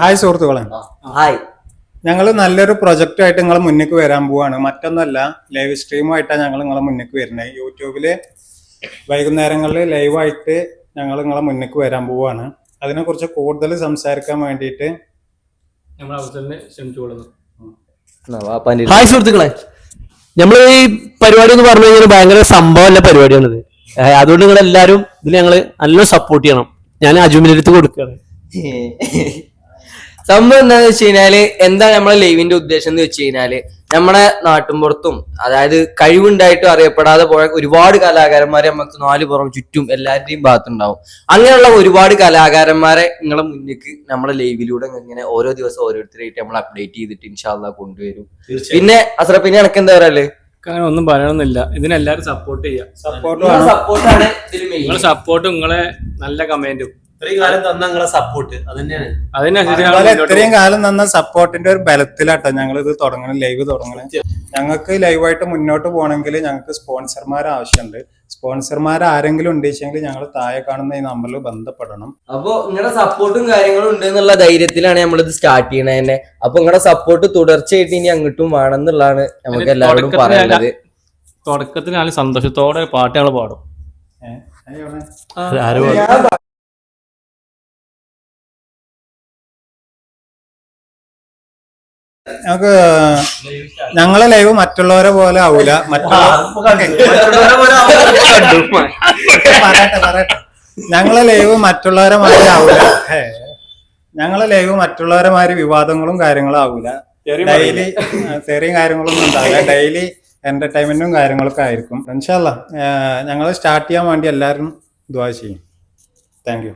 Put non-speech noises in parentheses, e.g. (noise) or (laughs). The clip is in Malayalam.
ഹായ് സുഹൃത്തുക്കളെ. ഹായ് ഞങ്ങൾ നല്ലൊരു പ്രൊജക്റ്റ് ആയിട്ട് നിങ്ങളെ മുന്നിലേക്ക് വരാൻ പോവാണ്. മറ്റൊന്നല്ല ലൈവ് സ്ട്രീമായിട്ടാണ് ഞങ്ങൾ നിങ്ങളെ മുന്നിലേക്ക് വരുന്നത് യൂട്യൂബിൽ വൈകുന്നേരങ്ങളിൽ ലൈവായിട്ട് ഞങ്ങൾ നിങ്ങളെ മുന്നിലേക്ക് വരാൻ പോവാണ്. അതിനെക്കുറിച്ച് കൂടുതൽ സംസാരിക്കാൻ വേണ്ടിയിട്ട് നമ്മൾ ഹായ് സുഹൃത്തുക്കളെ. നമ്മൾ ഈ പരിപാടി എന്ന് പറഞ്ഞു കഴിഞ്ഞാൽ ഭയങ്കര സംഭവമല്ല പരിപാടിയാണിത്. അതുകൊണ്ട് നിങ്ങൾ എല്ലാവരും ഇതിൽ ഞങ്ങൾ നല്ല സപ്പോർട്ട് ചെയ്യണം. ഞാൻ അജുമിനടുത്ത് കൊടുക്കുകയാണ്. (laughs) സംഭവം എന്താന്ന് വെച്ച് കഴിഞ്ഞാൽ എന്താ നമ്മളെ ലൈവിന്റെ ഉദ്ദേശം എന്ന് വെച്ച് കഴിഞ്ഞാൽ നമ്മുടെ നാട്ടുമ്പുറത്തും അതായത് കഴിവുണ്ടായിട്ടും അറിയപ്പെടാതെ പോയ ഒരുപാട് കലാകാരന്മാരെ നമുക്ക് നാല് പുറം ചുറ്റും എല്ലാവരുടെയും ഭാഗത്തുണ്ടാവും. അങ്ങനെയുള്ള ഒരുപാട് കലാകാരന്മാരെ നിങ്ങളെ മുന്നിലേക്ക് നമ്മളെ ലൈവിലൂടെ ഇങ്ങനെ ഓരോ ദിവസം ഓരോരുത്തരായിട്ട് നമ്മൾ അപ്ഡേറ്റ് ചെയ്തിട്ട് ഇൻഷാല്ല കൊണ്ടുവരും. പിന്നെ അസറ പിന്നെ എനക്ക് എന്താ പറയാ അങ്ങനെ ഒന്നും പറയണമെന്നില്ല ഇതിനെല്ലാരും സപ്പോർട്ട് ചെയ്യാം. സപ്പോർട്ട് സപ്പോർട്ടാണ് ഇതിൽ മെയിൻ നിങ്ങളെ സപ്പോർട്ടും നിങ്ങളെ നല്ല കമന്റും ഇത്രയും കാലം തന്ന നിങ്ങളെ സപ്പോർട്ട് അത് തന്നെയാണ്. അതിനനുസരിച്ച് ഞങ്ങൾ അതുപോലെ മുന്നോട്ട് ഇത്രയും കാലം തന്ന സപ്പോർട്ടിന്റെ ഒരു ബലത്തിലാട്ടോ ഞങ്ങൾ ഇത് തുടങ്ങണം ലൈവ് തുടങ്ങണം. ഞങ്ങൾക്ക് ലൈവായിട്ട് മുന്നോട്ട് പോകണമെങ്കിൽ ഞങ്ങൾക്ക് സ്പോൺസർമാർ ആവശ്യമുണ്ട്. സ്പോൺസർമാർ ആരെങ്കിലും ഉണ്ടെങ്കിൽ ഞങ്ങൾ താഴെ കാണുന്ന ഈ നമ്പറിൽ ബന്ധപ്പെടണം. അപ്പൊ നിങ്ങളുടെ സപ്പോർട്ടും കാര്യങ്ങളും ഉണ്ട് എന്നുള്ള ധൈര്യത്തിലാണ് നമ്മളിത് സ്റ്റാർട്ട് ചെയ്യണത് തന്നെ. അപ്പൊ നിങ്ങളുടെ സപ്പോർട്ട് തുടർച്ചയായിട്ട് ഇനി അങ്ങോട്ടും വേണം എന്നുള്ളതാണ് നമുക്ക് എല്ലാവരോടും തുടക്കത്തിൽ പറയാനുള്ളത്. തുടക്കത്തിൽ നല്ല സന്തോഷത്തോടെ പാട്ട് ഞങ്ങൾ പാടും. ഞങ്ങൾക്ക് ഞങ്ങളെ ലൈവ് മറ്റുള്ളവരെ പോലെ ആവൂല. പറയട്ടെ ഞങ്ങളെ ലൈവ് മറ്റുള്ളവരെ മാതിരി ആവൂല. ഞങ്ങളെ ലൈവ് മറ്റുള്ളവരെ മാതിരി വിവാദങ്ങളും കാര്യങ്ങളും ആവൂല. ഡെയിലി ചെറിയ കാര്യങ്ങളൊന്നും ഉണ്ടാവില്ല. ഡെയിലി എന്റർടൈൻമെന്റും കാര്യങ്ങളൊക്കെ ആയിരിക്കും. ഇൻഷാല്ല ഞങ്ങൾ സ്റ്റാർട്ട് ചെയ്യാൻ വേണ്ടി എല്ലാവരും ദ്വാ ചെയ്യും. Thank you